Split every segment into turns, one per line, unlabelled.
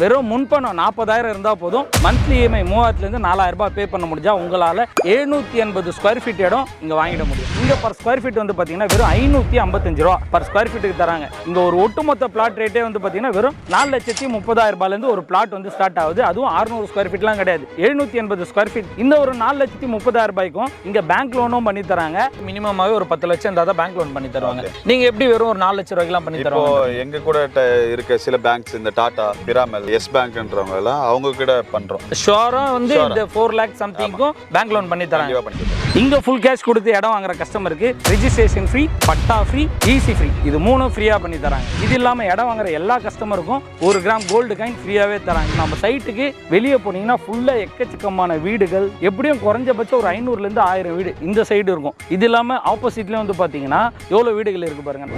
வெறும் முன்பணம் நாற்பதாயிரம் இருந்தால் போதும். மந்த்லி இஎம்ஐ மூவாயிரத்துலேருந்து நாலாயிரம் ரூபாய் பே பண்ண முடிஞ்சா உங்களால் எழுநூற்றி எண்பது ஸ்கொயர் ஃபீட் இடம் இங்கே வாங்கிட முடியும். இங்கே பர் ஸ்கொயர் ஃபீட் வந்து பார்த்தீங்கன்னா வெறும் ஐநூற்றி ஐம்பத்தஞ்சு ரூபா பர் ஸ்கொயர் ஃபீட்டுக்கு தராங்க. இங்கே ஒரு ஒட்டுமொத்த பிளாட் ரேட்டே வந்து பார்த்தீங்கன்னா வெறும் நாலு லட்சத்தி முப்பதாயிரம் ரூபாயிலேருந்து ஒரு பிளாட் வந்து ஸ்டார்ட் ஆகுது. அதுவும் அறுநூறு ஸ்கொயர் ஃபீட்லாம் கிடையாது. எழுநூற்றி எண்பது ஸ்கொயர் ஃபீட் இந்த ஒரு நாலு லட்சத்தி முப்பதாயிரம் ரூபாய்க்கும் இங்கே பேங்க் லோனும் பண்ணி தராங்க. மினிமமாகவே ஒரு பத்து லட்சம் இருந்தால் தான் பேங்க் லோன் பண்ணி தருவாங்க. நீங்கள் எப்படி வெறும் ஒரு நாலு லட்ச ரூபாய்க்குலாம் பண்ணி
இப்போ
தருவாங்க?
எங்க கூட இருக்க சில பேங்க்ஸ் இந்த டாடா பிராமல் எஸ் பேங்க்ன்றவங்க எல்லாம் அவங்க கூட பண்றோம்.
ஷோரா வந்து. இந்த ஃபோர் லேக் சம்திங்க்கும் பேங்க் லோன் பண்ணி தராங்க.
பண்ணிக்கலாம்
இங்க ஃபுல் கேஷ் கொடுத்து இடம் வாங்குற கஸ்டமருக்கு registration free patta free EC free இது மூணும் ஃப்ரீயா பண்ணி தராங்க. இது இல்லாம இடம் வாங்குற எல்லா கஸ்டமருக்கும் ஒரு கிராம் கோல்டு காயின் ஃப்ரீயாவே தராங்க. நம்ம சைட்டுக்கு வெளியே போனீங்கன்னா ஃபுல்லா எக்கச்சக்கமான வீடுகள் எப்படியும் குறைஞ்சபட்சம் ஒரு ஐநூறுல இருந்து ஆயிரம் வீடு இந்த சைடு இருக்கும். இது இல்லாம ஆப்போசிட்லயும் வந்து பாத்தீங்கன்னா எவ்வளவு வீடுகள் இருக்கு பாருங்க.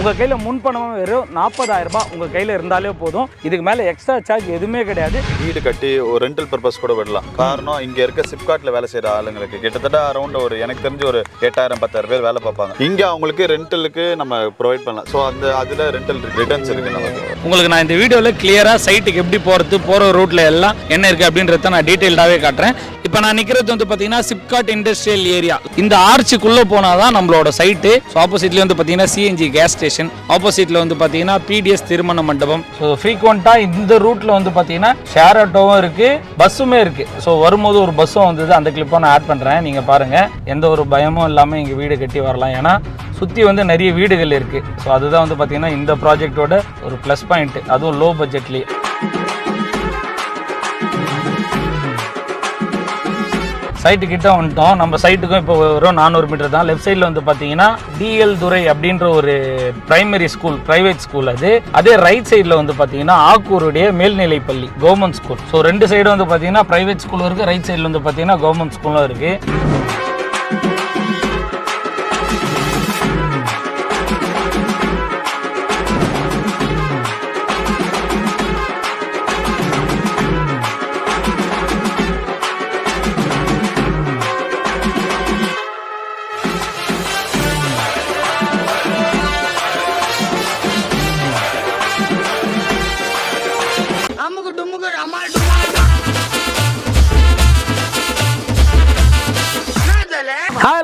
உங்க கையில முன்பணமும் வெறும் நாற்பதாயிரம் ரூபாய் உங்க கையில இருந்தாலே போதும். இதுக்கு மேல எக்ஸ்ட்ரா சார்ஜ் எதுவுமே கிடையாது.
வீடு கட்டி ஒரு ரெண்டல் பர்பஸ் கூட விடலாம். காரணம் இங்க இருக்க சிப்காட்ல வேலை செய்யற ஆளுங்களுக்கு கிட்டத்தட்ட அரௌண்ட் ஒரு எனக்கு தெரிஞ்சு ஒரு எட்டாயிரம் பத்தாயிரம் பேர் வேலை பார்ப்பாங்க. இங்க அவங்களுக்கு ரெண்டலுக்கு நம்ம ப்ரொவைட் பண்ணலாம். ஸோ அந்த அதுல ரெண்டல் ரிட்டர்ன்ஸ் இருக்கு நமக்கு.
உங்களுக்கு நான் இந்த வீடியோவில் கிளியராக சைட்டுக்கு எப்படி போகிறது போகிற ரூட்டில் எல்லாம் என்ன இருக்குது அப்படின்றத நான் டீட்டெயில்டாகவே காட்டுறேன். இப்போ நான் நிற்கிறது வந்து பார்த்தீங்கன்னா சிப்காட் இண்டஸ்ட்ரியல் ஏரியா இந்த ஆர்ச்சுக்குள்ளே போனால் தான் நம்மளோட சைட்டு ஸோ ஆப்போசிட்லேயே வந்து பார்த்தீங்கன்னா சிஎன்ஜி கேஸ் ஸ்டேஷன் ஆப்போசிட்டில் வந்து பார்த்தீங்கன்னா பிடிஎஸ் திருமண மண்டபம். ஸோ ஃப்ரீக்வெண்ட்டாக இந்த ரூட்டில் வந்து பார்த்தீங்கன்னா ஷேர் ஆட்டோவும் இருக்குது பஸ்ஸுமே இருக்குது ஸோ வரும்போது ஒரு பஸ்ஸும் வந்தது. அந்த கிளிப்பை நான் ஆட் பண்ணுறேன் நீங்கள் பாருங்கள் எந்த ஒரு பயமும் இல்லாமல் இங்கே வீடு கட்டி வரலாம். ஏன்னா சுற்றி வந்து நிறைய வீடுகள் இருக்குது ஸோ அதுதான் வந்து பார்த்திங்கன்னா இந்த ப்ராஜெக்ட்டோட ஒரு ப்ளஸ் பாயிண்ட் அதுவும் லோ பட்ஜெட்லேயே சைட்டு கிட்ட வந்துட்டோம். நம்ம சைட்டுக்கும் இப்போ வெறும் நானூறு மீட்டர் தான். லெஃப்ட் சைடில் வந்து பார்த்தீங்கன்னா டிஎல் துரை அப்படின்ற ஒரு பிரைமரி ஸ்கூல் பிரைவேட் ஸ்கூல் அது. அதே ரைட் சைடில் வந்து பார்த்தீங்கன்னா ஆக்கூருடைய மேல்நிலை பள்ளி கவர்மெண்ட் ஸ்கூல் ஸோ ரெண்டு சைடும் வந்து பார்த்தீங்கன்னா பிரைவேட் ஸ்கூலும் இருக்குது ரைட் சைடில் வந்து பார்த்தீங்கன்னா கவர்மெண்ட் ஸ்கூலும் இருக்குது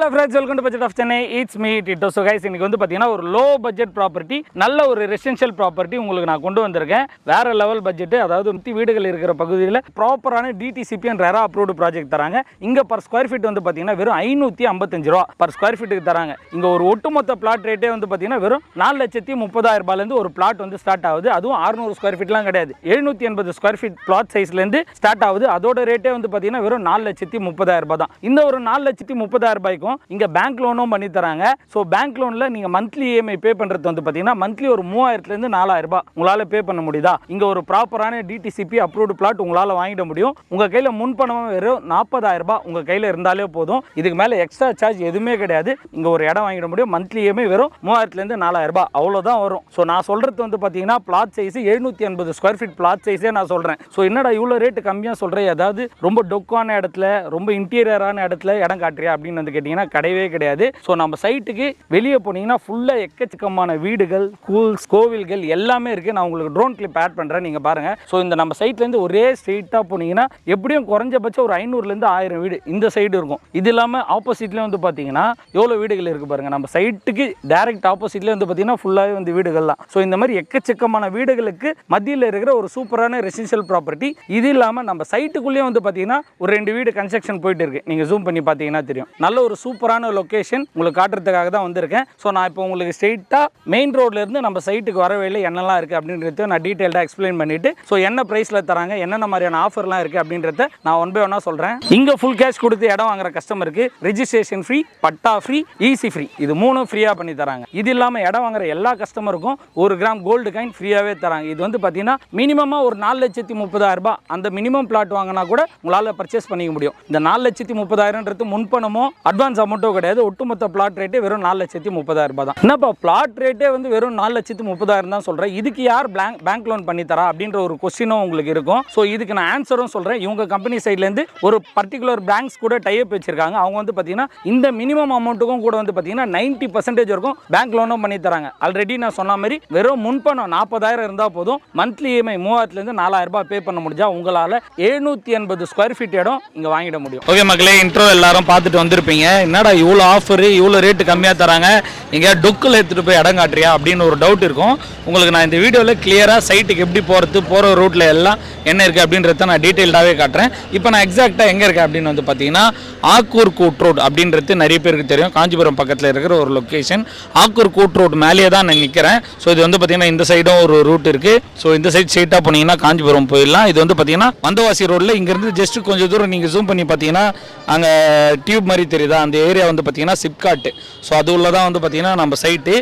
hello friends welcome to budget of Chennai it's me Ditto so guys இன்னைக்கு வந்து பார்த்தீங்கன்னா ஒரு லோ பட்ஜெட் ப்ராப்பர்ட்டி நல்ல ஒரு ரெசிடென்ஷியல் ப்ராப்பர்ட்டி உங்களுக்கு நான் கொண்டு வந்திருக்கேன். வேற லெவல் பட்ஜெட் அதாவது நூற்றி வீடுகள் இருக்கிற பகுதியில் ப்ராப்பரான DTCP and RERA approved project தராங்க. இங்கே பர் ஸ்கொயர் ஃபீட் வந்து பார்த்தீங்கன்னா வெறும் ஐநூற்றி ஐம்பத்தஞ்சு ரூபா பர் ஸ்கொயர் ஃபீட்டுக்கு தராங்க. இங்கே ஒரு ஒட்டுமொத்த பிளாட் ரேட்டே வந்து பார்த்தீங்கன்னா வெறும் நாலு லட்சத்தி முப்பதாயிரம் ரூபாயிலேருந்து ஒரு பிளாட் வந்து ஸ்டார்ட் ஆகுது. அதுவும் அறுநூறு ஸ்கொயர் ஃபீட்லாம் கிடையாது. எழுநூற்றி எண்பது ஸ்கொயர் ஃபீட் பிளாட் சைஸ்லேருந்து ஸ்டார்ட் ஆகுது. அதோட ரேட்டே வந்து பார்த்தீங்கன்னா வெறும் நாலு லட்சத்தி முப்பதாயிரம் ரூபாய் தான். இந்த ஒரு நாலு லட்சத்தி முப்பதாயிரம் ரூபாய்க்கும் இங்கே பேங்க் லோனும் பண்ணி தராங்க. ஸோ பேங்க் லோனில் நீங்கள் மந்த்லி இஎம்ஐ பே பண்ணுறது வந்து பார்த்தீங்கன்னா மந்த்லி ஒரு மூவாயிரத்துலேருந்து நாலாயிரம் ரூபாய் உங்களால் பே பண்ண முடியுதா? இங்கே ஒரு ப்ராப்பரான டிடிசிபி அப்ரூவ்டு பிளாட் உங்களால் வாங்கிட முடியும். உங்கள் கையில் முன்பணம் வெறும் நாற்பதாயிரம் ரூபாய் உங்கள் கையில் இருந்தாலே போதும். இதுக்கு மேலே எக்ஸ்ட்ரா சார்ஜ் எதுவுமே கிடையாது. இங்கே ஒரு இடம் வாங்கிட முடியும். மந்த்லி இஎம்ஐ வெறும் மூவாயிரத்துலேருந்து நாலாயிரம் ரூபாய். அவ்வளோதான் வரும். ஸோ நான் சொல்கிறது வந்து பார்த்தீங்கன்னா பிளாட் சைஸ் எழுநூற்றி எண்பது ஸ்கொயர் ஃபீட் பிளாட் சைஸே நான் சொல்கிறேன் ஸோ என்னடா இவ்வளோ ரேட்டு கம்மியாக சொல்கிறேன் ஏதாவது ரொம்ப டொக்கான இடத்துல ரொம்ப இன்டீரியரான இடத்துல இடம் காட்டுறியா அப்படின்னு வந்து கேட்டிங்கன்னா கிடையவே கிடையாது. ஸோ நம்ம சைட்டுக்கு வெளியே போனீங்கன்னா ஃபுல்லாக எக்கச்சக்கமான வீடுகள் ஸ்கூல்ஸ் கோவில்கள் எல்லாமே இருக்குது நான் உங்களுக்கு ட்ரோன் கிளிப் ஆட் பண்ணுறேன் நீங்கள் பாருங்கள் ஸோ இந்த நம்ம சைட்லேருந்து ஒரே ஸ்ட்ரெயிட்டாக போனீங்கன்னா எப்படியும் குறைஞ்சபட்சம் ஒரு ஐநூறுலேருந்து ஆயிரம் வீடு இந்த சைடு இருக்கும். இது இல்லாமல் ஆப்போசிட்லேயும் வந்து பார்த்தீங்கன்னா எவ்வளோ வீடுகள் இருக்குது பாருங்கள் நம்ம சைட்டுக்கு டேரெக்ட் ஆப்போசிட்லேயே வந்து பார்த்தீங்கன்னா ஃபுல்லாகவே வந்து வீடுகள் தான். ஸோ இந்த மாதிரி எக்கச்சக்கமான வீடுகளுக்கு மத்தியில் இருக்கிற ஒரு சூப்பரான ரெசிடென்ஷியல் ப்ராப்பர்ட்டி இது இல்லாமல் நம்ம சைட்டுக்குள்ளேயே வந்து பார்த்தீங்கன்னா ஒரு ரெண்டு வீடு கன்ஸ்ட்ரக்ஷன் போயிட்டு இருக்கு. நீங்கள் ஜூம் பண்ணி பார்த்தீங்கன்னா தெரியும். நல்ல ஒரு சூப்பர் சூப்பரான லொக்கேஷன் உங்களுக்கு காட்டுறதுக்காக தான் வந்திருக்கேன். ஸோ நான் இப்போ உங்களுக்கு ஸ்ட்ரெயிட்டாக மெயின் ரோட்லேருந்து நம்ம சைட்டுக்கு வர வழியில் என்னெல்லாம் இருக்குது அப்படின்றத நான் டீட்டெயில்டாக எக்ஸ்பிளைன் பண்ணிவிட்டு ஸோ என்ன ப்ரைஸில் தராங்க என்னென்ன மாதிரியான ஆஃபர்லாம் இருக்குது அப்படின்றத நான் ஒன் பை ஒன்னாக சொல்கிறேன் இங்கே ஃபுல் கேஷ் கொடுத்து இடம் வாங்குற கஸ்டமருக்கு registration free patta free EC free இது மூணும் ஃப்ரீயாக பண்ணி தராங்க. இது இல்லாமல் இடம் வாங்குற எல்லா கஸ்டமருக்கும் ஒரு கிராம் கோல்டு காயின் ஃப்ரீயாகவே தராங்க. இது வந்து பார்த்தீங்கன்னா மினிமமாக ஒரு நாலு லட்சத்தி முப்பதாயிரம் ரூபாய். அந்த மினிமம் பிளாட் வாங்கினா கூட உங்களால் பர்ச்சேஸ் பண்ணிக்க முடியும். இந்த நாலு லட்சத்தி முப்பதாயிரம்ன்றது முன்பணமோ அட்வான்ஸ் அமௌண்ட்டும் கிடையாது. ஒட்டுமொத்த பிளாட் ரேட்டே வெறும் நாலு லட்சத்தி முப்பதாயிரம் ரூபாய் தான். என்னப்பா பிளாட் ரேட்டே வந்து வெறும் நாலு லட்சத்தி முப்பதாயிரம் தான் சொல்கிறேன் இதுக்கு யார் பேங்க் பேங்க் லோன் பண்ணி தரா அப்படின்ற ஒரு கொஸ்டினும் உங்களுக்கு இருக்கும். ஸோ இதுக்கு நான் ஆன்சரும் சொல்கிறேன் இவங்க கம்பெனி சைட்லேருந்து ஒரு பர்டிகுலர் பேங்க்ஸ் கூட டைப் வச்சிருக்காங்க. அவங்க வந்து பார்த்தீங்கன்னா இந்த மினிமம் அமௌண்ட்டுக்கும் கூட வந்து பார்த்தீங்கன்னா நைன்ட்டி பர்சன்டேஜ் வரைக்கும் பேங்க் லோனும் பண்ணி தராங்க. ஆல்ரெடி நான் சொன்ன மாதிரி வெறும் முன்பணம் நாற்பதாயிரம் இருந்தால் போதும். மந்த்லி இஎம்ஐ மூவாயிரத்துலேருந்து நாலாயிரம் ரூபாய் பே பண்ண முடிஞ்சால் உங்களால் எழுநூற்றி எண்பது ஸ்கொயர் ஃபீட் இடம் இங்கே வாங்கிட முடியும். ஓகே மக்களே இன்ட்ரோ எல்லாரும் பார்த்துட்டு வந்திருப்பீங்க. என்னடா இவ்வளோ ஆஃபரு இவ்வளோ ரேட்டு கம்மியாக தராங்க? எங்கேயா டொக்கில் எடுத்துகிட்டு போய் இடம் காட்டுறியா? அப்படின்னு ஒரு டவுட் இருக்கும். உங்களுக்கு நான் இந்த வீடியோவில் கிளியராக சைட்டுக்கு எப்படி போகிறது போகிற ரூட்டில் எல்லாம் என்ன இருக்குது அப்படின்றத நான் டீட்டெயில்டாகவே காட்டுறேன். இப்போ நான் எக்ஸாக்டாக எங்கே இருக்கேன் அப்படின்னு வந்து பார்த்தீங்கன்னா ஆக்கூர் கூட் ரோடு அப்படின்றது நிறைய பேருக்கு தெரியும். காஞ்சிபுரம் பக்கத்தில் இருக்கிற ஒரு லொக்கேஷன் ஆக்கூர் கூட் ரோடு மேலேயே தான் நான் நிற்கிறேன் ஸோ இது வந்து பார்த்தீங்கன்னா இந்த சைடும் ஒரு ரூட் இருக்குது ஸோ இந்த சைடு ஸ்ட்ரெயிட்டாக போனீங்கன்னா காஞ்சிபுரம் போயிடலாம். இது வந்து பார்த்தீங்கன்னா வந்தவாசி ரோட்டில் இங்கேருந்து ஜஸ்ட் கொஞ்சம் தூரம் நீங்கள் ஜூம் பண்ணி பார்த்தீங்கன்னா அங்கே டியூப் மாதிரி தெரியுதா? அந்த ஏரியா வந்து பார்த்தீங்கன்னா சிப்காட்டு. ஸோ அது உள்ள தான் வந்து பார்த்தீங்கன்னா நம்ம சைட்டு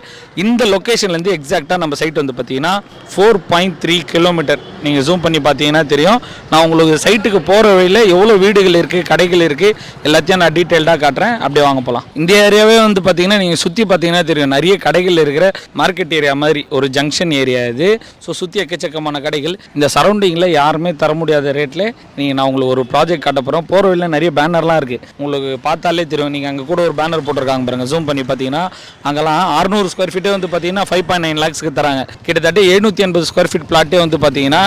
இந்த லொக்கேஷன்லேருந்து எக்ஸாக்டாக நம்ம சைட் வந்து பார்த்தீங்கன்னா ஃபோர் பாயிண்ட் த்ரீ கிலோமீட்டர் நீங்கள் ஜூம் பண்ணி பார்த்தீங்கன்னா தெரியும். நான் உங்களுக்கு சைட்டுக்கு போகிற வழியில் எவ்வளோ வீடுகள் இருக்குது கடைகள் இருக்குது எல்லாத்தையும் நான் டீட்டெயில்டாக காட்டுறேன். அப்படியே வாங்க போகலாம் இந்த ஏரியாவே வந்து பார்த்தீங்கன்னா நீங்கள் சுற்றி பார்த்தீங்கன்னா தெரியும். நிறைய கடைகள் இருக்கிற மார்க்கெட் ஏரியா மாதிரி ஒரு ஜங்ஷன் ஏரியா இது. ஸோ சுற்றி எக்கச்சக்கமான கடைகள். இந்த சரௌண்டிங்கில் யாருமே தர முடியாத ரேட்டில் நீங்கள் நான் உங்களுக்கு ஒரு ப்ராஜெக்ட் காட்ட போகிறோம் போகிற வழியில் நிறைய பேனர்லாம் இருக்குது உங்களுக்கு பார்த்தாலே தெரியும். நீங்கள் அங்கே கூட ஒரு பேனர் போட்டிருக்காங்க பாருங்கள் ஜூம் பண்ணி பார்த்தீங்கன்னா அங்கெல்லாம் அறுநூறு ஸ்கொயர் ஃபீட்டே வந்து பார்த்தீங்கன்னா ஃபைவ் பாயிண்ட் நைன் லேக்ஸ்க்கு தராங்க. கிட்டத்தட்ட எழுநூற்றி எண்பது ஸ்கொயர் ஃபீட் பிளாட்டே வந்து பார்த்தீங்கன்னா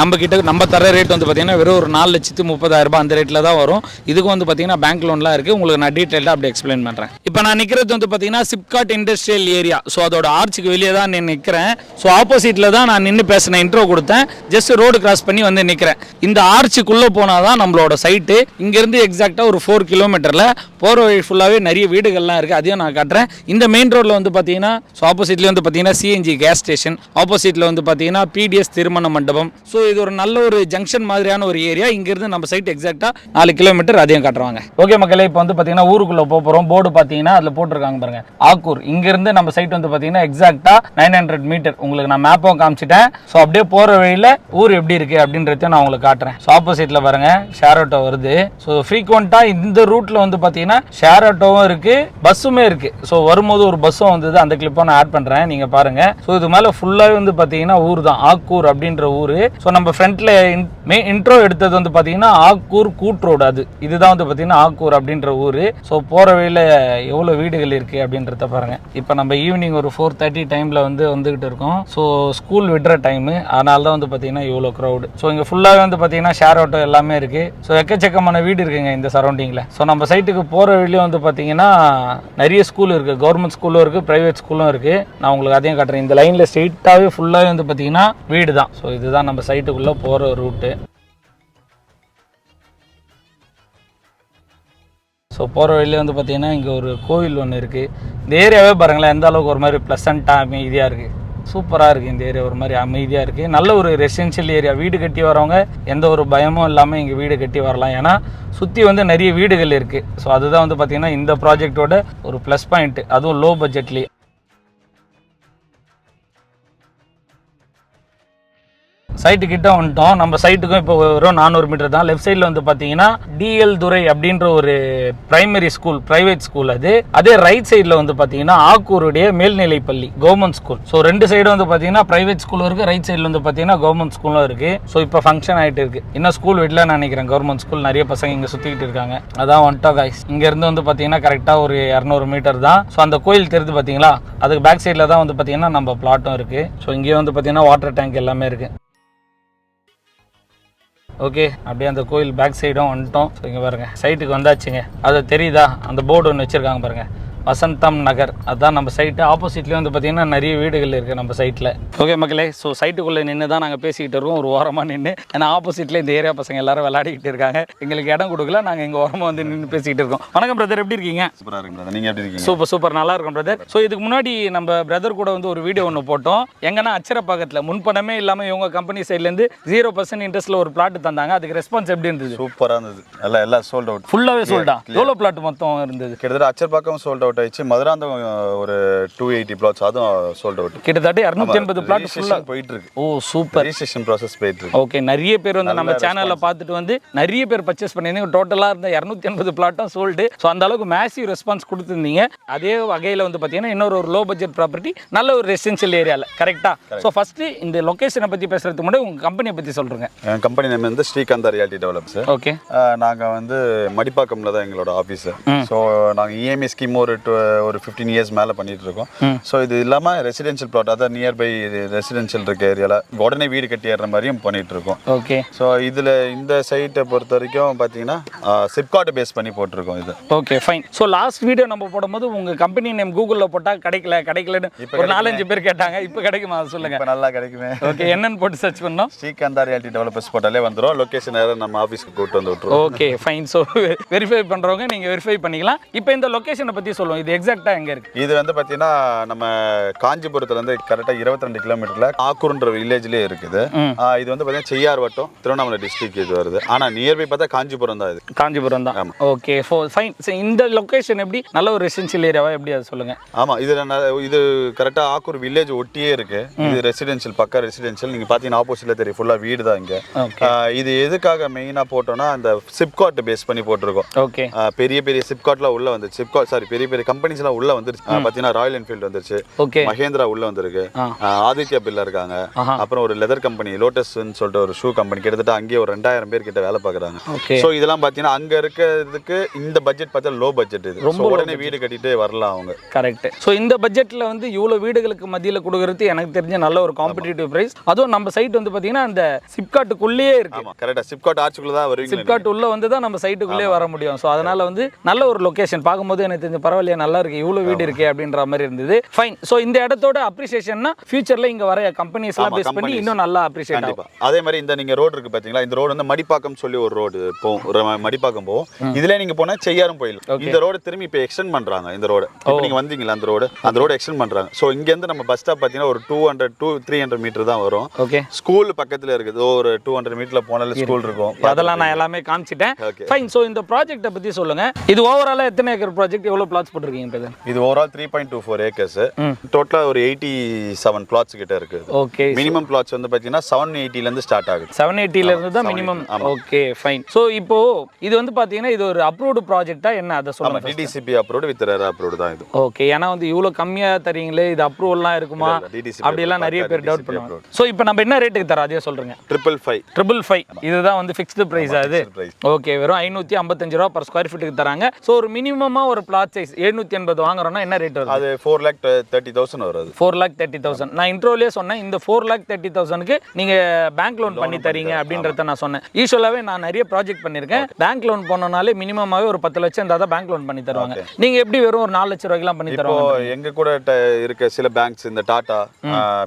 நம்ம கிட்ட நம்ம தர ரேட் வந்து பார்த்தீங்கன்னா வெறும் ஒரு நாலு லட்சத்து முப்பதாயிரம் ரூபாய் அந்த ரேட்டில் தான் வரும். இதுக்கு வந்து பார்த்தீங்கன்னா பேங்க் லோன்லாம் இருக்குது உங்களுக்கு நான் டீட்டெயிலாக அப்படி எக்ஸ்பிளைன் பண்ணுறேன் இப்போ நான் நிற்கிறது வந்து பார்த்தீங்கன்னா சிப்காட் இண்டஸ்ட்ரியல் ஏரியா ஸோ அதோட ஆர்ச்சுக்கு வெளியே தான் நான் நிற்கிறேன் ஸோ ஆப்போசிட்டில் தான் நான் நின்று பேசின இன்ட்ரோ கொடுத்தேன். ஜஸ்ட் ரோடு கிராஸ் பண்ணி வந்து நிற்கிறேன் இந்த ஆர்ச்சுக்குள்ளே போனால் தான் நம்மளோட சைட்டு இங்கேருந்து எக்ஸாக்டாக ஒரு ஃபோர் கிலோமீட்டரில் போகிற சைடு ஃபுல்லாகவே நிறைய வீடுகள்லாம் இருக்குது அதையும் நான் காட்டுறேன். இந்த மெயின் ரோட்டில் வந்து பார்த்தீங்கன்னா ஸோ ஆப்போசிட்லேயே வந்து பார்த்தீங்கன்னா சிஎன்ஜி கேஸ் ஸ்டேஷன் ஆப்போசிட்டில் வந்து பார்த்தீங்கன்னா பிடிஎஸ் திருமண மண்டபம். ஸோ இது ஒரு நல்ல ஒரு ஜங்ஷன் மாதிரியான ஒரு ஏரியா இங்கேருந்து நம்ம சைட் எக்ஸாக்டாக நாலு கிலோமீட்டர் அதையும் காட்டுறாங்க ஓகே மக்களே இப்போ வந்து பார்த்தீங்கன்னா ஊருக்குள்ளே போக போகிறோம் போர்டு பார்த்தீங்கன்னா அதில் போட்டிருக்காங்க பாருங்க. ஆக்கூர். இங்கேருந்து நம்ம சைட் வந்து பார்த்தீங்கன்னா எக்ஸாக்டாக நைன் ஹண்ட்ரட் மீட்டர் உங்களுக்கு நான் மேப்பும் காமிச்சிட்டேன். ஸோ அப்படியே போகிற வழியில் ஊர் எப்படி இருக்குது அப்படின்றதையும் நான் உங்களுக்கு காட்டுறேன். ஸோ ஆப்போசிட்டில் பாருங்க ஷேர் ஆட்டோ வருது. ஸோ ஃப்ரீக்வெண்ட்டாக இந்த ரூட்டில் வந்து பார்த்தீங்கன்னா ஷேர் ஆட்டோவும் இருக்குது பஸ்ஸுமே இருக்குது ஸோ வரும்போது ஒரு பஸ்ஸும் வந்தது. அந்த கிளிப்பை நான் ஆட் பண்ணுறேன் நீங்கள் பாருங்க. ஸோ இது மேலே ஃபுல்லாகவே வந்து பார்த்தீங்கன்னா ஊர் தான். ஆக்கூர் அப்படின்ற ஊர். ஸோ நம்ம ஃப்ரண்ட்டில் மே இன்ட்ரோ எடுத்தது வந்து பார்த்தீங்கன்னா ஆக்கூர் கூட் ரோடு அது. இதுதான் வந்து பார்த்தீங்கன்னா ஆக்கூர் அப்படின்ற ஊர். ஸோ போகிற வழியில் எவ்வளோ வீடுகள் இருக்குது அப்படின்றத பாருங்க. இப்போ நம்ம ஈவினிங் ஒரு ஃபோர் தேர்ட்டி டைமில் வந்து வந்துகிட்டு இருக்கோம். ஸோ ஸ்கூல் விடுற டைமு அதனால தான் வந்து பார்த்தீங்கன்னா இவ்வளோ க்ரௌடு ஸோ இங்கே ஃபுல்லாகவே வந்து பார்த்தீங்கன்னா ஷேர் ஆட்டோ எல்லாமே இருக்குது ஸோ எக்கச்சக்கமான வீடு இருக்குங்க இந்த சரௌண்டிங்கில் ஸோ நம்ம சைட்டுக்கு போகிற வழியும் வந்து பார்த்தீங்கன்னா நிறைய ஸ்கூல் இருக்குது கவர்மெண்ட் ஸ்கூலும் இருக்குது ப்ரைவேட் ஸ்கூலும் இருக்குது நான் உங்களுக்கு அதையும் காட்டுறேன். இந்த லைனில் ஸ்ட்ரெயிட்டாகவே ஃபுல்லாகவே வந்து பார்த்தீங்கன்னா வீடு தான். ஸோ இதுதான் நம்ம சைட்டுக்குள்ளே போகிற ரூட்டு ஸோ போகிற வழியில வந்து பார்த்தீங்கன்னா இங்கே ஒரு கோவில் ஒன்று இருக்குது இந்த ஏரியாவே பாருங்களேன் எந்த அளவுக்கு ஒரு மாதிரி ப்ளசண்ட்டாக அமைதியாக இருக்குது சூப்பராக இருக்குது இந்த ஏரியா ஒரு மாதிரி அமைதியாக இருக்குது நல்ல ஒரு ரெசிடென்ஷியல் ஏரியா வீடு கட்டி வரவங்க எந்த ஒரு பயமும் இல்லாமல் இங்கே வீடு கட்டி வரலாம். ஏன்னா சுற்றி வந்து நிறைய வீடுகள் இருக்குது ஸோ அதுதான் வந்து பார்த்திங்கன்னா இந்த ப்ராஜெக்ட்டோட ஒரு ப்ளஸ் பாயிண்ட் அதுவும் லோ பட்ஜெட்லேயே சைட்டு கிட்ட வந்துட்டோம். நம்ம சைட்டுக்கும் இப்போ வெறும் நானூறு மீட்டர் தான். லெஃப்ட் சைடில் வந்து பார்த்தீங்கன்னா டிஎல் துரை அப்படின்ற ஒரு பிரைமரி ஸ்கூல் பிரைவேட் ஸ்கூல் அது. அதே ரைட் சைடில் வந்து பார்த்தீங்கன்னா ஆக்கூருடைய மேல்நிலை பள்ளி கவர்மெண்ட் ஸ்கூல் ஸோ ரெண்டு சைடும் வந்து பார்த்தீங்கன்னா பிரைவேட் ஸ்கூலும் இருக்குது ரைட் சைடில் வந்து பார்த்தீங்கன்னா கவர்மெண்ட் ஸ்கூலும் இருக்குது ஸோ இப்போ ஃபங்க்ஷன் ஆகிட்டு இருக்குது இன்னும் ஸ்கூல் விடல நினைக்கிறேன். கவர்மெண்ட் ஸ்கூல் நிறைய பசங்க இங்கே சுற்றிக்கிட்டு இருக்காங்க. அதான் வந்துட்டோம் காய்ஸ் இங்கேருந்து வந்து பார்த்தீங்கன்னா கரெக்டாக ஒரு இரநூறு மீட்டர் தான். ஸோ அந்த கோயில் தெரிஞ்சு பார்த்தீங்களா அதுக்கு பேக் சைடில் தான் வந்து பார்த்தீங்கன்னா நம்ம பிளாட்டும் இருக்குது ஸோ இங்கேயே வந்து பார்த்தீங்கன்னா வாட்டர் டேங்க் எல்லாமே இருக்குது ஓகே அப்படியே அந்த கோயில் பேக் சைடும் வந்துட்டோம். ஸோ இங்கே பாருங்க சைட்டுக்கு வந்தாச்சுங்க. அது தெரியுதா? அந்த போர்டு ஒன்று வச்சுருக்காங்க பாருங்கள் வசந்தம் நகர். அதான் நம்ம சைட்டு ஆப்போசிட்லேயே வந்து பார்த்தீங்கன்னா நிறைய வீடுகள் இருக்குது நம்ம சைட்டில் ஓகே மக்களே ஸோ சைட்டுக்குள்ளே நின்று தான் நாங்கள் பேசிக்கிட்டு இருக்கோம். ஒரு ஓரமாக நின்று ஏன்னா ஆப்போசிட்டில் இந்த ஏரியா பசங்க எல்லாரும் விளையாடிக்கிட்டு இருக்காங்க. எங்களுக்கு இடம் கொடுக்கல நாங்கள் இங்கே ஓரமாக வந்து நின்று பேசிக்கிட்டு இருக்கோம். வணக்கம் பிரதர் எப்படி இருக்கீங்க?
சூப்பராக இருக்கு brother. நீங்க எப்படி இருக்கீங்க?
சூப்பர் சூப்பர் நல்லா இருக்கும் பிரதர் ஸோ இதுக்கு முன்னாடி நம்ம பிரதர் கூட வந்து ஒரு வீடியோ ஒன்று போட்டோம். எங்கன்னா அச்சரப்பாக்கத்தில் முன்பணமே இல்லாமல் இவங்க கம்பெனி சைட்லேருந்து ஜீரோ பர்சன்ட் இன்ட்ரெஸ்ட்டில் ஒரு பிளாட் தந்தாங்க. அதுக்கு ரெஸ்பான்ஸ் எப்படி இருந்தது?
சூப்பராக இருந்தது. எல்லாம் எல்லாம் சோல்ட் அவுட்
ஃபுல்லாகவே சொல்லிட்டா எவ்வளோ பிளாட் மொத்தம் இருந்தது?
கிட்டத்தட்ட அச்சர் பக்கம் சோல்ட் அவுட் அவுட் ஆயிடுச்சு. மதுராந்தகம் ஒரு டூ எயிட்டி பிளாட்ஸ் அதுவும் சோல்ட் அவுட்
கிட்டத்தட்ட இரநூத்தி எண்பது பிளாட் ஃபுல்லாக
போயிட்டு இருக்கு
ஓ சூப்பர்
ரெஜிஸ்ட்ரேஷன் ப்ராசஸ் போயிட்டு இருக்கு
ஓகே நிறைய பேர் வந்து நம்ம சேனல்ல பார்த்துட்டு வந்து நிறைய பேர் பர்ச்சேஸ் பண்ணியிருந்தீங்க. டோட்டலாக இருந்த இரநூத்தி எண்பது பிளாட்டும் சோல்டு ஸோ அந்த அளவுக்கு மேசிவ் ரெஸ்பான்ஸ் கொடுத்துருந்தீங்க. அதே வகையில் வந்து பார்த்தீங்கன்னா இன்னொரு ஒரு லோ பட்ஜெட் ப்ராப்பர்ட்டி நல்ல ஒரு ரெசிடென்ஷியல் ஏரியாவில் கரெக்டாக ஸோ ஃபஸ்ட்டு இந்த லொக்கேஷனை பற்றி பேசுறதுக்கு முன்னாடி உங்கள் கம்பெனியை பற்றி சொல்கிறேங்க
என் கம்பெனி நேம் வந்து ஸ்ரீகாந்தா ரியாலிட்டி டெவலப்ஸ்
ஓகே
நாங்கள் வந்து மடிப்பாக்கம்ல தான் எங்களோட ஆஃபீஸ் ஸோ நாங்கள் இஎம்ஐ ஸ்கீம் ஒரு tw- ஒரு ஃபிஃப்டீன் இயர்ஸ் மேலே பண்ணிட்டு இருக்கோம் ஸோ இது இல்லாமல் ரெசிடென்ஷியல் ப்ளாட் அதாவது நியர்பை ரெசிடென்ஷியல் இருக்க ஏரியாவில் உடனே வீடு கட்டி ஏறுற மாதிரியும் பண்ணிட்டு இருக்கோம்
ஓகே.
ஸோ இதில் இந்த சைட்டை பொறுத்த வரைக்கும் பார்த்தீங்கன்னா சிப்காட் பேஸ் பண்ணி போட்டிருக்கோம் இது.
Okay fine so last video நம்ம போடும்போது உங்கள் கம்பெனி நேம் கூகுளில் போட்டால் கிடைக்கல கிடைக்கலன்னு ஒரு நாலஞ்சு பேர் கேட்டாங்க. இப்போ கிடைக்குமா? அதை சொல்லுங்க.
இப்போ நல்லா கிடைக்குமே.
ஓகே என்னன்னு போட்டு சர்ச் பண்ணோம்.
ஸ்ரீகாந்தா ரியாலிட்டி டெவலப்பர்ஸ் போட்டாலே வந்துடும் லொக்கேஷன் நேரம் நம்ம ஆஃபீஸ்க்கு கூப்பிட்டு வந்து விட்ருவோம்
ஓகே ஃபைன் ஸோ வெரிஃபை பண்ணுறவங்க நீங்கள் வெரிஃபை பண்ணிக்கலாம். இப்போ இந்த லொக்கேஷனை பற்றி சொல்லுவோம். இது எக்ஸாக்டாக எங்கே இருக்குது
இது வந்து பார்த்தீங்கன்னா நம்ம காஞ்சிபுரத்துலேருந்து கரெக்டாக இருபத்தி ரெண்டு கிலோமீட்டரில் ஆக்கூர்ன்ற வில்லேஜ்லேயே இருக்குது. இது வந்து பார்த்தீங்கன்னா செய்யார் வட்டம் திருவண்ணாமலை டிஸ்ட்ரிக்ட் இது வருது. ஆனால் நியர்பை பார்த்தா காஞ்சிபுரம் தான் இது.
காஞ்சிபுரம் தான். ஓகே ஃபோ ஃபைன் இந்த லொக்கேஷன் எப்படி? நல்ல ஒரு ரெசிடென்ஷியல் ஏரியாவா எப்படி அதை சொல்லுங்கள்
ஆமாம் இது இது கரெக்டாக ஆக்கூர் வில்லேஜ் ஒட்டியே இருக்கு. இது ரெசிடென்ஷியல் பக்கா ரெசிடென்ஷியல் நீங்கள் பார்த்தீங்கன்னா ஆப்போசிட்டில் தெரியும் ஃபுல்லாக வீடு தான் இங்கே. இது எதுக்காக மெயினாக போட்டோம்னா அந்த சிப்காட் பேஸ் பண்ணி போட்டிருக்கோம்.
ஓகே
பெரிய பெரிய சிப்காட்லாம் உள்ள வந்துருச்சு சிப்காட் சாரி பெரிய பெரிய கம்பெனிஸ்லாம் உள்ள வந்துருச்சு. பார்த்தீங்கன்னா ராயல் என்ஃபீல்டு வந்துருச்சு.
ஓகே.
மகேந்திரா உள்ள வந்திருக்கு. ஆதித்யா பில்லா இருக்காங்க. அப்புறம் ஒரு லெதர் கம்பெனி லோட்டஸ்ன்னு சொல்லிட்டு ஒரு ஷூ கம்பெனி கிட்டத்தட்ட அங்கேயே ஒரு ரெண்டாயிரம் பேர் கிட்ட வேலை பார்க்குறாங்க.
ஓகே.
ஸோ இதெல்லாம் பார்த்தீங்கன்னா அங்கே இருக்கிறதுக்கு இந்த பட்ஜெட் பார்த்தா லோ பட்ஜெட் இது.
ரொம்ப
உடனே வீடு கட்டிட்டு வரலாம் அவங்க.
கரெக்ட் ஸோ இந்த பட்ஜெட்டில் வந்து இவ்வளோ வீடுகளுக்கு மத்தியில் கொடுக்கறது எனக்கு தெரிஞ்ச நல்ல ஒரு காம்படிட்டிவ் ப்ரைஸ் அதுவும் நம்ம சைட் வந்து பார்த்தீங்கன்னா அந்த சிப்காட்டுக்குள்ளேயே இருக்கு.
ஆமாம் கரெக்டாக சிப்காட் ஆட்சிக்குள்ள தான் வருவீங்க
சிப்காட் உள்ள வந்து தான் நம்ம சைட்டுக்குள்ளே வர முடியும். ஸோ அதனால வந்து நல்ல ஒரு லொகேஷன் பார்க்கும்போது எனக்கு தெரிஞ்ச பரவாயில்லையா நல்லா இருக்கு. இவ்வளோ வீடு இருக்கே அப்படின்ற மாதிரி இருந்தது. ஃபைன் ஸோ இந்த இடத்தோட அப்ரிசியேஷன்னா ஃபியூச்சரில் இங்கே வர கம்பெனிஸ்லாம்
ஆமா,
பேஸ் பண்ணி. இன்னும் நல்லா அப்ரிசியேட் ஆகும்.
அதே மாதிரி இந்த நீங்க ரோடு இருக்கு பாத்தீங்களா? இந்த ரோடு வந்து மடிப்பாக்கம் சொல்லி ஒரு ரோடு போகும் மடிப்பாக்கம் போகும். இதுல நீங்க போனா செய்யாரும் போயிடலாம். இந்த ரோடு திரும்பி இப்போ எக்ஸ்டெண்ட் பண்றாங்க இந்த ரோடு நீங்க வந்தீங்களா அந்த ரோடு அந்த ரோடு எக்ஸ்டெண்ட் பண்றாங்க. ஸோ இங்க இருந்து நம்ம பஸ் ஸ்டாப் பாத்தீங்கன்னா ஒரு two hundred two three hundred metre தான் வரும்.
ஓகே
ஸ்கூல் பக்கத்துல இருக்குது. ஒரு டூ ஹண்ட்ரட் மீட்டர்ல போனாலே ஸ்கூல் இருக்கும்.
அதெல்லாம் நான் எல்லாமே காமிச்சிட்டேன். ஃபைன் ஸோ இந்த ப்ராஜெக்ட்டை பற்றி சொல்லுங்க. இது ஓவராலாக எத்தனை ஏக்கர் ப்ராஜெக்ட் எவ்வளோ பிளாட்ஸ் போட்டிருக்கீங்க இப்போ
இது overall three point two four acres
ம்.
டோட்டலா ஒரு எயிட்டி செவன் பிளாட்ஸ் கிட்ட இருக்குது
ஓகே
மினிமம் பிளாட்ஸ் வந்து பாத்தீங்கன்னா செவன் எயிட்டில இருந்து ஸ்டார்ட் ஆகுது.
செவன் எயிட்டில இருந்து தான் மினிமம் ஓகே ஃபைன் ஸோ இப்போ இது வந்து பார்த்தீங்கன்னா இது ஒரு அப்ரூவ்டு ப்ராஜெக்டா என்ன? அதை சொல்லுங்க
DTCP approved with RERA approved தான் இது.
ஓகே ஏன்னா வந்து இவ்வளோ கம்மியாக தரீங்களே இது அப்ரூவல்லாம் இருக்குமா? அப்படிலாம் நிறைய பேர் டவுட் பண்ணுவாங்க. ஸோ இப்போ நம்ம என்ன ரேட்டுக்கு தரோம்? அதே சொல்றேங்க.
ட்ரிபிள் ஃபைவ்
ட்ரிபிள் ஃபைவ் இதுதான் வந்து ஃபிக்ஸ்டு ப்ரைஸ் அது
price.
ஓகே வெறும் ஐநூற்றி ஐம்பத்தஞ்சு ரூபா பர் ஸ்கொயர் ஃபீட்டுக்கு தராங்க. ஸோ ஒரு மினிமமாக ஒரு பிளாட் சைஸ் எழுநூற்றி எண்பது வாங்குறோம்னா என்ன ரேட் வருது?
அது ஃபோர் லேக் தேர்ட்டி தௌசண்ட் வரும்
ஃபோர் லேக் தேர்ட்டி தௌசண்ட் நான் இன்ட்ரோலேயே சொன்னேன் இந்த ஃபோர் லேக் தேர்ட்டி தௌசண்ட்க்கு நீங்கள் பேங்க் லோன் பண்ணி தரீங்க அப்படின்றத நான் சொன்னேன். யூஸ்வலாகவே நான் நிறைய ப்ராஜெக்ட் பண்ணியிருக்கேன் பேங்க் லோன் பண்ணனாலே மினிமமாகவே ஒரு பத்து லட்சம் இருந்தால் தான் பேங்க் லோன் பண்ணி தருவாங்க. நீங்கள் எப்படி வெறும் ஒரு நாலு லட்சம் ரூபாய்க்குலாம் பண்ணி தருவாங்க?
எங்க கூட இருக்க சில பேங்க்ஸ் இந்த டாடா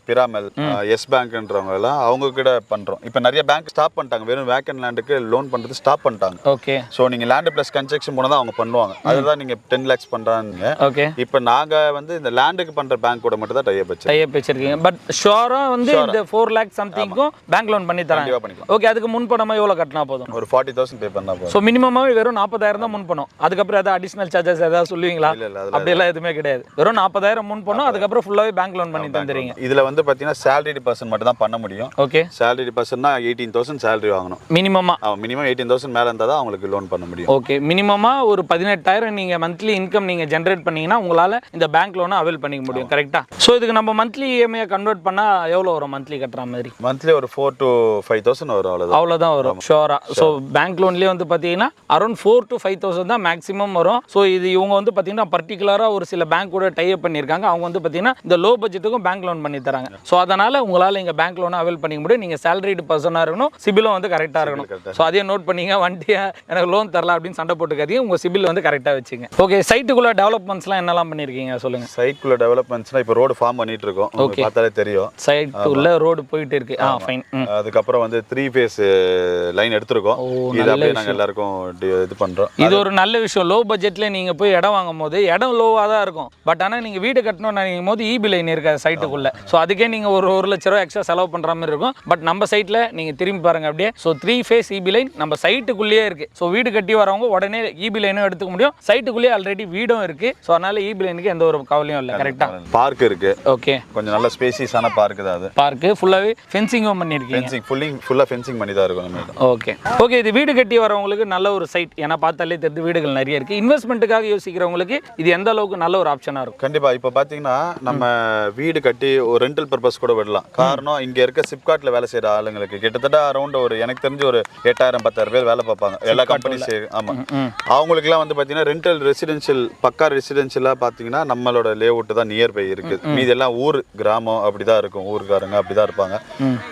பிராமல் எஸ் பேங்க்ன்றவங்க எல்லாம் அவங்க கூட பண்றோம். இப்போ நிறைய பேங்க் ஸ்டாப் பண்ணிட்டாங்க. வெறும் வேக்கன் லேண்டுக்கு லோன் பண்றது ஸ்டாப் பண்ணிட்டாங்க.
ஓகே
ஸோ நீங்க லேண்ட் பிளஸ் கன்ஸ்ட்ரக்ஷன் போனால் தான் அவங்க பண்ணுவாங்க. அதுதான் நீங்க டென் லேக்ஸ் பண்றாங்க
ஓகே
இப்போ நாங்க வந்து இந்த லேண்டுக்கு பண்ற பேங்க் கூட மட்டும் தான் டைப் வச்சு
டைப் வச்சிருக்கீங்க. பட் ஷோராக வந்து இந்த ஃபோர் லேக் சம்திங்க்கும் பேங்க் லோன் பண்ணி தராங்க.
பண்ணிக்கலாம்.
ஓகே அதுக்கு முன் பணமாக எவ்வளோ கட்டினா போதும்?
ஒரு ஃபார்ட்டி தௌசண்ட் பே பண்ணா போதும்.
ஸோ மினிமமாகவே வெறும் நாற்பதாயிரம் தான் முன் பணம். அதுக்கப்புறம் ஏதாவது அடிஷனல் சார்ஜஸ் ஏதாவது சொல்லுவீங்களா? அப்படியெல்லாம் எதுவுமே கிடையாது. வெறும் நாற்பதாயிரம் முன் பணம் அதுக்கப்புறம் ஃபுல்லாகவே பேங்க் லோன் பண்ணி தந்துறீங்க
இதுல வந்து பாத்தீங்கன்னா சேலரி பர்சன் மட்டும் தான் பண்ண முடியும்.
ஓகே
சேலரி பர்சன்னா எயிட்டீன் தௌசண்ட் சேலரி வாங்கணும்.
மினிமமாக
மினிமம் எயிட்டீன் தௌசண்ட் மேலே இருந்தால் தான் அவங்களுக்கு லோன் பண்ண முடியும்.
ஓகே மினிமமாக ஒரு பதினெட்டாயிரம் நீங்கள் மந்த்லி இன்கம் நீங்கள் ஜென்ரேட் பண்ணீங்கன்னா உங்களால் இந்த பேங்க் லோனை அவைல் பண்ணிக்க முடியும் கரெக்டாக ஸோ இதுக்கு நம்ம மந்த்லி இஎம்ஐ கன்வெர்ட் பண்ணால் எவ்வளோ வரும் மந்த்லி கட்டுற மாதிரி?
மந்த்லி ஒரு ஃபோர் to ஃபைவ் தௌசண்ட் வரும் அவ்வளோதான்
அவ்வளோதான் வரும். ஷோரா ஸோ பேங்க் லோன்லேயே வந்து பார்த்தீங்கன்னா around four to five thousand தான் மேக்ஸிமம் வரும். ஸோ இது இவங்க வந்து பார்த்தீங்கன்னா பர்டிகுலராக ஒரு சில பேங்க் கூட டைப் பண்ணியிருக்காங்க. அவங்க வந்து பார்த்தீங்கன்னா இந்த லோ பட்ஜெட்டுக்கும் பேங்க் லோன் பண்ணி தராங்க. ஸோ அதனால் உங்களால் இங்கே பேங்க் லோனை அவைல் பண்ணிக்க முடியும். நீங்கள் சேலரிடு பர்சனாக இருக்கணும் சிபிலும் வந்து கரெக்டாக இருக்கணும். ஸோ அதையும் நோட் பண்ணீங்க வண்டியை எனக்கு லோன் தரல அப்படின்னு சண்டை போட்டுக்காதீங்க. உங்கள் சிபில் வந்து கரெக்டாக வச்சுங்க. ஓகே சைட்டுக்குள்ளே டெவலப்மெண்ட்ஸ்லாம் என்னெல்லாம் பண்ணியிருக்கீங்க சொல்லுங்கள்
சைட்குள்ள டெவலப்மெண்ட்ஸ்னா இப்போ ரோடு ஃபார்ம் பண்ணிட்டு இருக்கோம் உங்களுக்கு பார்த்தாலே தெரியும்.
சைட்டு உள்ள ரோடு போயிட்டு இருக்கு ஆ ஃபைன்
அதுக்கப்புறம் வந்து த்ரீ ஃபேஸ் லைன் எடுத்திருக்கோம். இது அப்படியே நாங்கள் எல்லாருக்கும் இது பண்றோம்.
இது ஒரு நல்ல விஷயம். லோ பட்ஜெட்ல நீங்க போய் இடம் வாங்கும் போது இடம் லோவாக தான் இருக்கும். பட் ஆனா நீங்க வீடு கட்டணும்னு நினைக்கும் போது இபி லைன் இருக்காது சைட்டுக்குள்ள ஸோ அதுக்கே நீங்க ஒரு ஒரு லட்ச ரூபா எக்ஸ்ட்ரா செலவு பண்ற மாதிரி இருக்கும். பட் நம்ம சைட்ல நீங்க திரும்பி பாருங்க அப்படியே. So three phase EB line நம்ம சைட்டுக்குள்ளேயே இருக்கு. ஸோ வீடு கட்டி வரவங்க உடனே இபி லைனும் எடுத்துக்க முடியும். சைட்டுக்குள்ளேயே ஆல்ரெடி வீடும் வீடும் இருக்கு. ஸோ அதனால இ பிளைனுக்கு எந்த ஒரு கவலையும் இல்லை. கரெக்டா
பார்க் இருக்கு.
ஓகே
கொஞ்சம் நல்ல ஸ்பேசியஸான பார்க் தான் அது.
பார்க்கு ஃபுல்லாகவே ஃபென்சிங்கும் பண்ணியிருக்கீங்க
ஃபென்சிங் ஃபுல்லிங் ஃபுல்லாக ஃபென்சிங் பண்ணி தான் இருக்கும் நம்ம.
ஓகே ஓகே இது வீடு கட்டி வரவங்களுக்கு நல்ல ஒரு சைட் ஏன்னா பார்த்தாலே தெரிஞ்சு வீடுகள் நிறைய இருக்கு. இன்வெஸ்ட்மெண்ட்டுக்காக யோசிக்கிறவங்களுக்கு இது எந்த அளவுக்கு நல்ல ஒரு ஆப்ஷனாக இருக்கும்?
கண்டிப்பா. இப்போ பாத்தீங்கன்னா நம்ம வீடு கட்டி ஒரு ரெண்டல் பர்பஸ் கூட விடலாம். காரணம் இங்க இருக்க சிப்காட்ல வேலை செய்யற ஆளுங்களுக்கு கிட்டத்தட்ட அரௌண்ட் ஒரு எனக்கு தெரிஞ்சு ஒரு எட்டாயிரம் பத்தாயிரம் பேர் வேலை பார்ப்பாங்க. எல்லா கம்பெனிஸ் ஆமா. அவங்களுக்குலாம் வந்து பாத்தீங்கன்னா ரெண்டல் ரெசிடென்ஷியல் பக்கா ரெசிடென்ஷியலா பாத்தீங்கன்னா நம்மளோட லேஅவுட் தான் நியர்பை இருக்கு. மீதி எல்லாம் ஊர் கிராமம் அப்படிதான் இருக்கும். ஊருக்காரங்க அப்படிதான் இருப்பாங்க.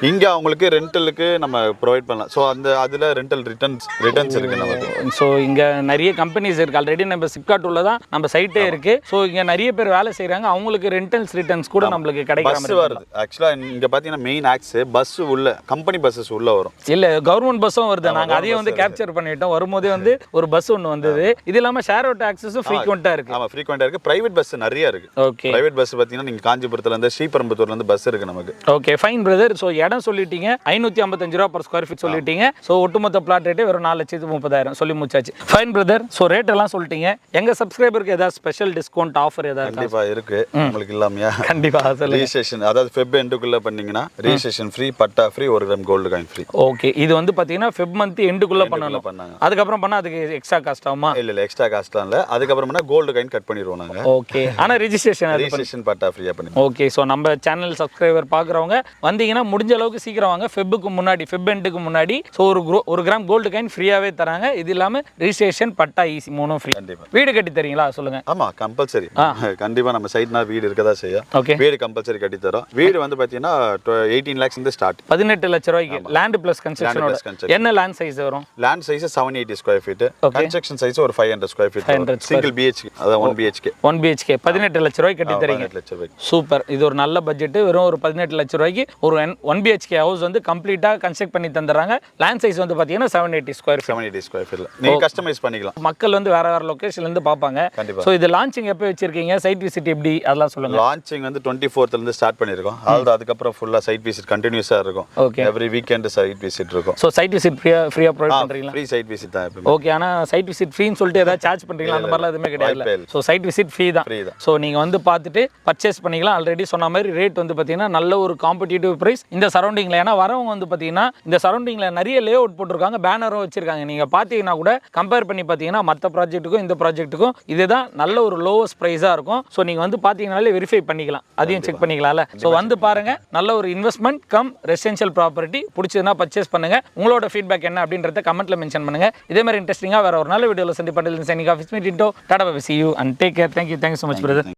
இங்க அவங்களுக்கு ரெண்டலுக்கு நம்ம ப்ரொவைட் பண்ணலாம். ஸோ அந்த அதுல ரெண்டல் ரிட்டர்ன்ஸ் ரிட்டர்ன்ஸ் இருக்கு நமக்கு.
ஸோ இங்கே நிறைய கம்பெனிஸ் இருக்கு. ஆல்ரெடி நம்ம சிப்காட் உள்ள தான் நம்ம சைட்டே இருக்கு. ஸோ இங்கே நிறைய பேர் வேலை செய்கிறாங்க அவங்களுக்கு ரெண்டல்ஸ் ரிட்டர்ன்ஸ் கூட நம்மளுக்கு கிடைக்கிற
வருது. ஆக்சுவலா இங்க பாத்தீங்கன்னா மெயின் ஆக்ஸ் பஸ் உள்ள கம்பெனி பஸ்ஸஸ் உள்ள வரும்.
இல்ல கவர்மெண்ட் பஸ்ஸும் வருது. நாங்க அதையும் வந்து கேப்சர் பண்ணிட்டோம். வரும்போதே வந்து ஒரு பஸ் ஒன்று வந்தது. இது இல்லாம ஷேர் அவுட் ஆக்சஸும் ஃப்ரீக்வெண்ட்டாக இருக்கு.
ஆமா ஃப்ரீக்வெண்டா இருக்கு. பிரைவேட் பஸ் நிறைய இருக்கு.
ஓகே
பிரைவேட் பஸ் பாத்தீங்கன்னா நீங்க காஞ்சிபுரத்துல இருந்து ஸ்ரீபெரும்புத்தூர்ல இருந்து பஸ் இருக்கு நமக்கு.
ஓகே ஃபைன் பிரதர் ஸோ இடம் சொல்லிட்டீங்க. ஐநூற்றி ஐம்பத்தஞ்சு ரூபா பர் ஸ்கொயர் ஃபீட் சொல்லிட்டீங்க. ஸோ ஒட்டுமொத்த பிளாட் ரேட்டு வெறும் நாலு லட்சத்து முப்பதாயிரம் சொல்லி முடிச்சாச்சு. ஃபைன் பிரதர் ஸோ ரேட் எல்லாம் சொல்லிட்டீங்க. எங்க சப்ஸ்கிரைபருக்கு ஏதாவது ஸ்பெஷல் டிஸ்கவுண்ட் ஆஃபர் ஏதாவது?
கண்டிப்பா இருக்கு. உங்களுக்கு இல்லாமையா?
கண்டிப்பா சொல்லுங்க.
ரிஜிஸ்ட்ரேஷன் அதாவது ஃபெப் எண்டுக்குள்ள பண்ணீங்கன்னா ரிஜிஸ்ட்ரேஷன் ஃப்ரீ பட்டா ஃப்ரீ ஒரு gram gold coin free
okay இது வந்து பாத்தீங்கன்னா ஃபெப் மந்த் எண்டுக்குள்ள பண்ணணும்.
பண்ணாங்க.
அதுக்கப்புறம் பண்ணா அதுக்கு எக்ஸ்ட்ரா காஸ்ட் ஆகுமா?
இல்ல இல்ல எக்ஸ்ட்ரா காஸ்ட்லாம் இல்ல. அதுக்கப்புறமா கோல்டு காயின் கட் பண்ணிடுவோம் நாங்க.
ஓகே ஆனா ரெஜிஸ்ட்ரேஷன்
ரிஜிஸ்ட்ரேஷன் பட்டா ஃப்ரீயா பண்ணி
ஓகே ஸோ நம்ம சேனல் சப்ஸ்கிரைபர் பார்க்குறவங்க வந்தீங்கன்னா முடிஞ்ச அளவுக்கு சீக்கிரம் வாங்க. ஃபெப்புக்கு முன்னாடி ஃபெப் எண்டுக்கு முன்னாடி ஸோ ஒரு gro- ஒரு கிராம் கோல்டு காயின் ஃப்ரீயாகவே தராங்க. இது இல்லாமல் ரிஜிஸ்ட்ரேஷன் பட்டா ஈஸி மூணும் ஃப்ரீ
கண்டிப்பா.
வீடு கட்டி தரீங்களா? சொல்லுங்க.
ஆமா கம்பல்சரி கண்டிப்பா நம்ம சைட்னா வீடு இருக்கதா செய்யும்.
ஓகே
வீடு கம்பல்சரி கட்டி தரோம். வீடு வந்து பாத்தீங்கன்னா எயிட்டீன் லேக்ஸ் இருந்து ஸ்டார்ட்
பதினெட்டு லட்ச ரூபாய்க்கு லேண்ட் பிளஸ் கன்ஸ்ட்ரக்ஷனோட. என்ன லேண்ட் சைஸ் வரும்?
Land size seven eighty square feet construction size ஒரு five hundred square feet
500
single BHK அதான் ஒன் பிஹெச்கே
ஒன் பிஹெச்கே பதினெட்டு லட்ச ரூபாய்க்கு கட்டி தரீங்க.
லட்சம் ரூபாய்க்கு.
சூப்பர். இது ஒரு நல்ல பட்ஜெட் வெறும் ஒரு பதினெட்டு லட்ச ரூபாய்க்கு ஒரு ஒன் பிஹெச்கே ஹவுஸ் வந்து கம்ப்ளீட்டாக கன்ஸ்ட்ரக்ட் பண்ணி தந்துடுறாங்க. லேண்ட் சைஸ் வந்து பார்த்தீங்கன்னா seven eighty square feet
seven eighty square ஃபீட்ல நீங்க கஸ்டமைஸ் பண்ணிக்கலாம்.
மக்கள் வந்து வேற வேற லொகேஷன்ல இருந்து பார்ப்பாங்க.
கண்டிப்பா.
ஸோ இது லான்ச்சிங் எப்போ வச்சிருக்கீங்க? சைட் விசிட் எப்படி? அதெல்லாம் சொல்லுங்க.
லான்ச்சிங் வந்து டுவெண்ட்டி ஃபோர்த்ல இருந்து ஸ்டார்ட் பண்ணிருக்கோம் அதாவது அதுக்கப்புறம் ஃபுல்லா சைட் விசிட் கண்டினியூஸா இருக்கும்.
Okay
every weekend site visit இருக்கும்.
ஸோ சைட் விசிட் ஃப்ரீயா ஃப்ரீயா ப்ரொவைட் பண்றீங்களா?
ஃப்ரீ சைட் விசிட் தான்
ஓகே ஆனா சைட் விசிட் ஃப்ரீன்னு சொல்லிட்டு ஏதாவது சார்ஜ் பண்றீங்களா? அந்த மாதிரிலாம் எதுவுமே
வாய்ப்பே
கிடையாது
இல்ல.
ஸோ சைட் விசிட் ஃப்ரீ தான். ஸோ நீங்கள் வந்து பார்த்துட்டு பர்ச்சேஸ் பண்ணிக்கலாம். ஆல்ரெடி சொன்ன மாதிரி ரேட் வந்து பார்த்தீங்கன்னா நல்ல ஒரு காம்படிட்டிவ் ப்ரைஸ் இந்த சரௌண்டிங்கில் ஏன்னா வரவங்க வந்து பார்த்தீங்கன்னா இந்த சரௌண்டிங்கில் நிறைய லே அவுட் போட்டிருக்காங்க பேனரும் வச்சிருக்காங்க. நீங்கள் பார்த்தீங்கன்னா கூட கம்பேர் பண்ணி பார்த்தீங்கன்னா மற்ற ப்ராஜெக்ட்டுக்கும் இந்த ப்ராஜெக்ட்டுக்கும் இதுதான் நல்ல ஒரு லோவஸ்ட் ப்ரைஸாக இருக்கும். ஸோ நீங்கள் வந்து பார்த்தீங்கனாலே வெரிஃபை பண்ணிக்கலாம். அதையும் செக் பண்ணிக்கலாம்ல ஸோ வந்து பாருங்க நல்ல ஒரு இன்வெஸ்ட்மெண்ட் கம் ரெசிடென்ஷியல் ப்ராப்பர்ட்டி பிடிச்சதுன்னா பர்ச்சேஸ் பண்ணுங்க. உங்களோட ஃபீட்பேக் என்ன அப்படின்றத கமெண்ட்ல மென்ஷன் பண்ணுங்க. இதே மாதிரி இன்ட்ரெஸ்டிங்காக வேற ஒரு நல்ல வீடியோவில் சந்தி பண்டில் signing off meet into Tata see you and take care. Thank you. Thank you so much, Thank you. brother.